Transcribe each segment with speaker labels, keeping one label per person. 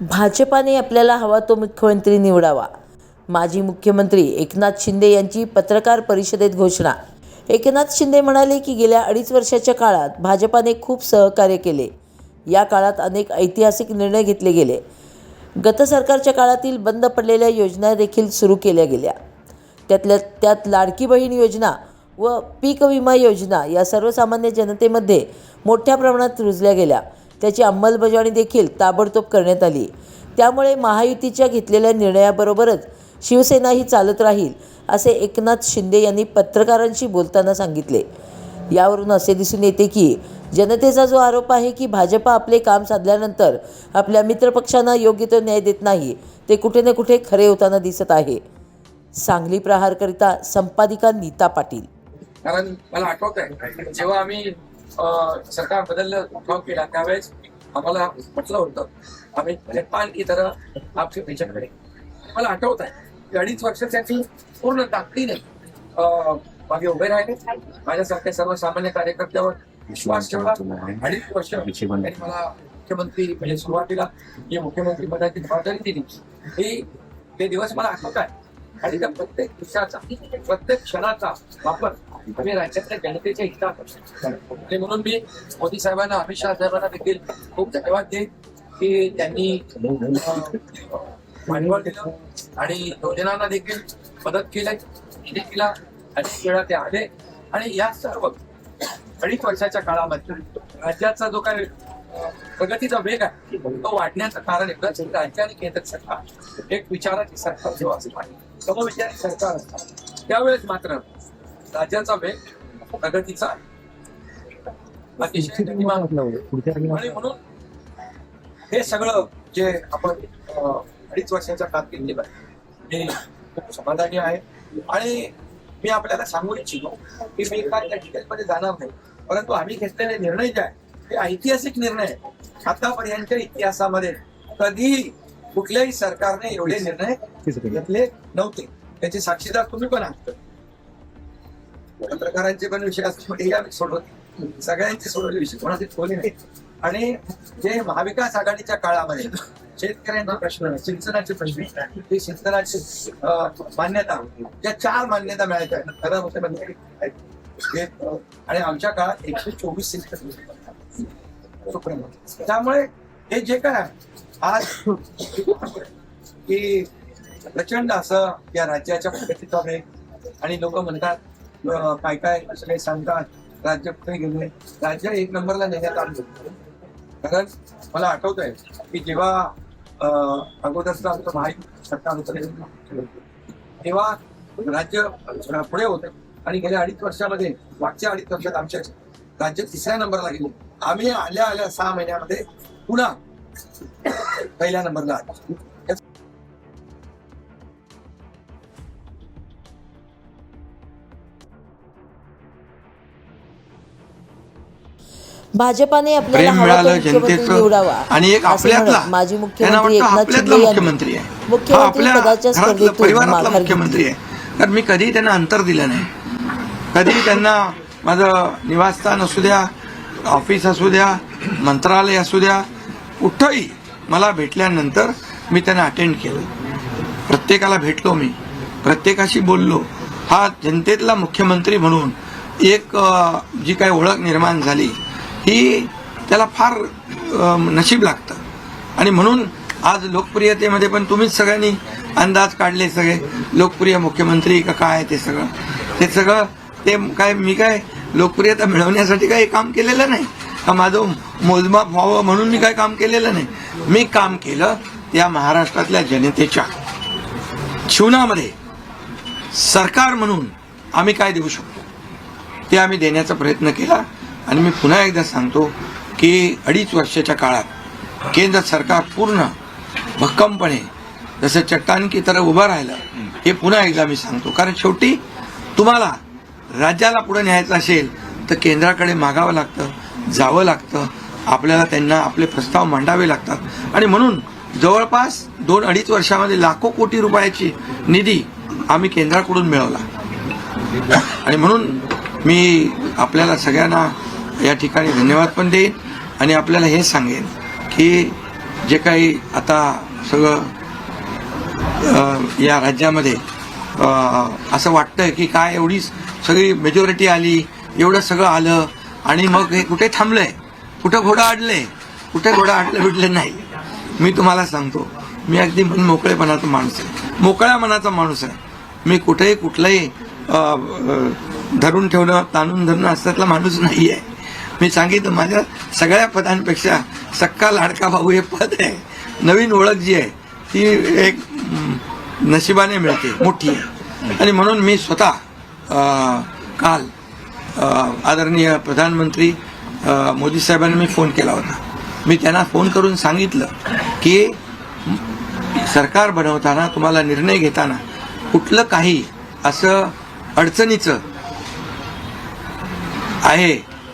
Speaker 1: भाजपाने आपल्याला हवा तो मुख्यमंत्री निवडावा. माजी मुख्यमंत्री एकनाथ शिंदे यांची पत्रकार परिषदेत घोषणा. एकनाथ शिंदे म्हणाले की गेल्या अडीच वर्षाच्या काळात भाजपाने खूप सहकार्य केले. या काळात अनेक ऐतिहासिक निर्णय घेतले गेले. गत सरकारच्या काळातील बंद पडलेल्या योजना देखील सुरू केल्या गेल्या. त्यातल्या त्यात लाडकी बहीण योजना व पीक विमा योजना या सर्वसामान्य जनतेमध्ये मोठ्या प्रमाणात रुजल्या गेल्या. त्याची अंमलबजावणी देखील ताबडतोब करण्यात आली. त्यामुळे महायुतीच्या घेतलेल्या निर्णयाबरोबरच शिवसेनाही चालत राहील असे एकनाथ शिंदे यांनी पत्रकारांशी बोलताना सांगितले. यावरून असे दिसून येते की जनतेचा जो आरोप आहे की भाजपा आपले काम साधल्यानंतर आपल्या मित्रपक्षांना योग्य तो न्याय देत नाही ते कुठे ना कुठे खरे होताना दिसत आहे. सांगली प्रहारकरिता संपादिका नीता पाटील.
Speaker 2: कारण मला आठवत आहे जेव्हा आम्ही सरकार बदललं उठाव केला त्यावेळेस आम्हाला म्हटलं होतं. आम्ही जपान की तरह आपके मला आठवत आहे की अडीच वर्षासाठी पूर्ण ताकदीने अं, मागे उभे राहिले. माझ्यासारख्या सर्वसामान्य कार्यकर्त्यावर विश्वास ठेवला. अडीच वर्ष त्यांनी मला मुख्यमंत्री म्हणजे सुरुवातीला जे मुख्यमंत्री पदाची जबाबदारी दिली. ही ते दिवस मला आठवत आहे. आणि त्या प्रत्येक दिवसाचा प्रत्येक क्षणाचा वापर आम्ही राज्यातल्या जनतेच्या हितात असतो. म्हणून मी मोदी साहेबांना अमित शहा साहेबांना देखील खूप धन्यवाद देईन की त्यांनी अं, भांडवल दिलं आणि योजनांना देखील मदत केली निधी अनेक वेळा ते आले. आणि या सर्व अडीच वर्षाच्या काळामध्ये राज्याचा जो काही प्रगतीचा वेग आहे तो वाढण्याचं कारण एकदाच राज्य आणि केंद्र सरकार एक विचाराची सरकार जेव्हा असते. समविचारी सरकार असतात. त्यावेळेस मात्र राज्याचा वेग प्रगतीचा अतिशय. आणि म्हणून हे सगळं जे आपण अडीच वर्षाच्या कारकिर्दीत आहे हे खूप समाधानी आहे. आणि मी आपल्याला सांगू इच्छितो की मी काय त्या डिटेलमध्ये जाणार नाही परंतु आम्ही घेतलेले निर्णय जे आहे ते ऐतिहासिक निर्णय आहे आतापर्यंतच्या इतिहासामध्ये कधी कुठल्याही सरकारने एवढे निर्णय घेतले नव्हते. त्याचे साक्षीदार तुम्ही पण आहात. पत्रकारांचे पण विषय असल्यामुळे आम्ही सोडवत सगळ्यांचे सोडवले विषय कोणाचे ठेवले नाही. आणि जे महाविकास आघाडीच्या काळामध्ये शेतकऱ्यांचे प्रश्न सिंचनाचे प्रश्न ते सिंचनाची मान्यता मान्यता त्या चार मान्यता मिळायच्या. खरं होते म्हणजे आणि आमच्या काळात एकशे चोवीस सिंचन त्यामुळे हे जे काय आज की प्रचंड असं या राज्याच्या प्रगतीचा आहे आणि लोक म्हणतात काय काय असं काही सांगतात? राज्य कुठे गेले? राज्य एक नंबरला नेण्यात आलं कारण मला आठवत आहे की जेव्हा अगोदरचा अगोदरचं आमचं महायुती सरकार होतं तेव्हा राज्य पुढे होतं. आणि गेल्या अडीच वर्षामध्ये मागच्या अडीच वर्षात आमच्या राज्य तिसऱ्या नंबरला गेले. आम्ही आल्या आल्या सहा महिन्यामध्ये पुन्हा पहिल्या नंबरला आलो.
Speaker 1: भाजपाने आपल्याला
Speaker 3: प्रेम
Speaker 1: हवा तो
Speaker 3: मिळालं
Speaker 1: मुख्यमंत्री
Speaker 3: जनतेचं
Speaker 1: निवडावा.
Speaker 3: आणि एक
Speaker 1: असे
Speaker 3: आपल्यातला
Speaker 1: म्हणत माजी
Speaker 3: त्यांना
Speaker 1: मुख्यमंत्री
Speaker 3: वाटतं
Speaker 1: एकनाथ
Speaker 3: आपल्यातला
Speaker 1: शिंदे यांनी
Speaker 3: मुख्यमंत्री आहे. हा
Speaker 1: मुख्यमंत्री
Speaker 3: आपल्या
Speaker 1: पदाच्या
Speaker 3: घरातला
Speaker 1: स्पर्धेतून
Speaker 3: परिवारातला
Speaker 1: माघार
Speaker 3: मुख्यमंत्री आहे. कारण मी कधी त्यांना अंतर दिलं नाही. कधी त्यांना माझं निवासस्थान असू द्या ऑफिस असू द्या मंत्रालय असू द्या कुठंही मला भेटल्यानंतर मी त्यांना अटेंड केलं. प्रत्येकाला भेटलो मी. प्रत्येकाशी बोललो. हा जनतेतला मुख्यमंत्री म्हणून एक अ, जी काही ओळख निर्माण झाली ही त्याला फार नशीब लागतं. आणि म्हणून आज लोकप्रियतेमध्ये पण तुम्हीच सगळ्यांनी अंदाज काढले सगळे. लोकप्रिय मुख्यमंत्री का काय ते सगळं. ते सगळं ते काय मी काय लोकप्रियता मिळवण्यासाठी काही काम केलेलं नाही. का माझं मोजमाप व्हावं म्हणून मी काय काम केलेलं नाही. मी काम केलं या महाराष्ट्रातल्या जनतेच्या जीवनामध्ये. सरकार म्हणून आम्ही काय देऊ शकतो? ते आम्ही देण्याचा प्रयत्न केला. आणि मी पुन्हा एकदा सांगतो की अडीच वर्षाच्या काळात केंद्र सरकार पूर्ण भक्कमपणे जसं चट्टान की उभं राहिलं हे पुन्हा एकदा मी सांगतो. कारण शेवटी तुम्हाला राज्याला पुढे न्यायचं असेल तर केंद्राकडे मागावं लागतं जावं लागतं. आपल्याला त्यांना आपले प्रस्ताव मांडावे लागतात. आणि म्हणून जवळपास दोन अडीच वर्षामध्ये लाखो कोटी रुपयाची निधी आम्ही केंद्राकडून मिळवला. आणि म्हणून मी आपल्याला सगळ्यांना या ठिकाणी धन्यवाद पण देईन आणि आपल्याला हे सांगेन की
Speaker 2: जे काही आता सगळं या राज्यामध्ये असं वाटतंय की काय एवढी सगळी मेजॉरिटी आली एवढं सगळं आलं आणि मग हे कुठे थांबलंय? कुठं घोडा अडले कुठे घोडा अडलं बिडलं नाही? मी तुम्हाला सांगतो मी अगदी मन मोकळेपणाचा माणूस आहे. मोकळ्या मनाचा माणूस आहे. मी कुठेही कुठलंही धरून ठेवणं ताणून धरणं असल्यातला माणूस नाही आहे मी सांगितलं माझ्या सगळ्या पदांपेक्षा सक्का लाडका भाऊ हे पद आहे. नवीन ओळख जी आहे ती एक नशिबाने मिळते मोठी आहे. आणि म्हणून मी स्वतः काल आदरणीय प्रधानमंत्री मोदी साहेबांना मी फोन केला होता. मी त्यांना फोन करून सांगितलं की सरकार बनवताना तुम्हाला निर्णय घेताना कुठलं काही असं अडचणीचं आहे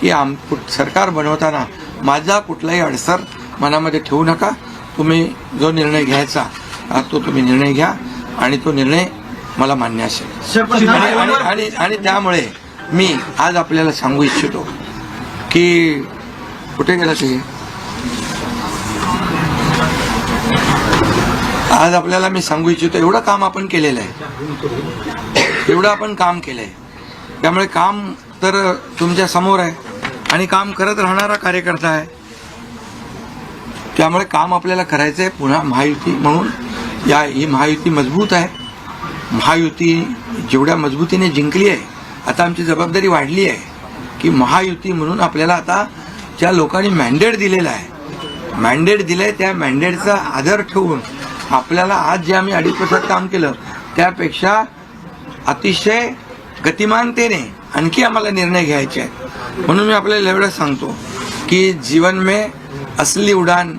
Speaker 2: की आम सरकार बनवताना माझा कुठलाही अडसर मनामध्ये ठेवू नका. तुम्ही जो निर्णय घ्यायचा तो तुम्ही निर्णय घ्या आणि तो निर्णय मला मान्य असेल. आणि त्यामुळे मी आज आपल्याला सांगू इच्छितो की कुठे गेला ते? आज आपल्याला मी सांगू इच्छितो एवढं काम आपण केलेलं आहे. एवढं आपण काम केलंय. त्यामुळे काम तर तुमच्यासमोर आहे. आणि काम करत राहणारा कार्यकर्ता आहे. त्यामुळे काम आपल्याला करायचं आहे पुन्हा महायुती म्हणून. या ही महायुती मजबूत आहे. महायुती जेवढ्या मजबूतीने जिंकली आहे आता आमची जबाबदारी वाढली आहे की महायुती म्हणून आपल्याला आता ज्या लोकांनी मॅन्डेट दिलेला आहे मॅन्डेट दिलंय त्या मॅन्डेटचा आदर ठेवून आपल्याला आज जे आम्ही अडीच वर्षात काम केलं त्यापेक्षा अतिशय गतिमानतेने आणखी आम्हाला निर्णय घ्यायचे आहेत. म्हणून मी आपल्याला एवढं सांगतो की जीवन में असली उड़ान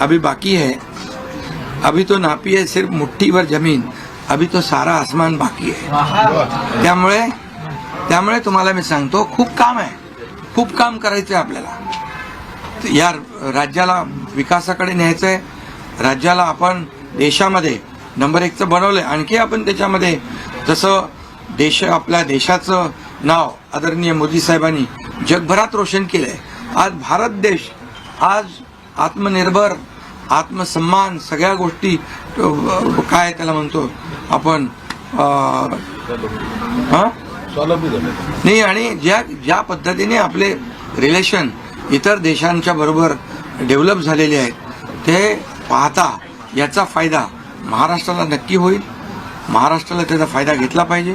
Speaker 2: अभी बाकी है. अभी तो नापी है सिर्फ मुट्ठी भर जमीन. अभी तो सारा आसमान बाकी है. त्यामुळे त्यामुळे तुम्हाला मी सांगतो खूप काम आहे. खूप काम करायचं आहे आपल्याला. या राज्याला विकासाकडे न्यायचं आहे राज्याला आपण देशामध्ये नंबर एकचं बनवलंय. आणखी आपण त्याच्यामध्ये जसं देश आपल्या देशाचं नाव आदरणीय मोदी साहेबांनी जगभरात रोशन केलंय. आज भारत देश आज आत्मनिर्भर आत्मसन्मान सगळ्या गोष्टी काय त्याला म्हणतो आपण नाही आणि ज्या ज्या पद्धतीने आपले रिलेशन इतर देशांच्या बरोबर डेव्हलप झालेले आहेत ते पाहता याचा फायदा महाराष्ट्राला नक्की होईल. महाराष्ट्राला त्याचा फायदा घेतला पाहिजे.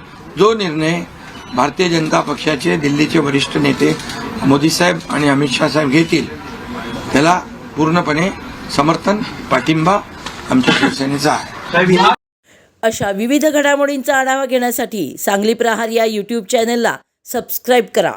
Speaker 2: जो निर्णय भारतीय जनता पक्षाचे दिल्लीचे वरिष्ठ नेते मोदी साहेब आणि अमित शहा साहेब घेतील त्याला पूर्णपणे समर्थन पाठिंबा आमच्या शिवसेनेचा आहे.
Speaker 1: अशा विविध घडामोडींचा आढावा घेण्यासाठी सांगली प्रहार या यूट्यूब चॅनलला सबस्क्राईब करा.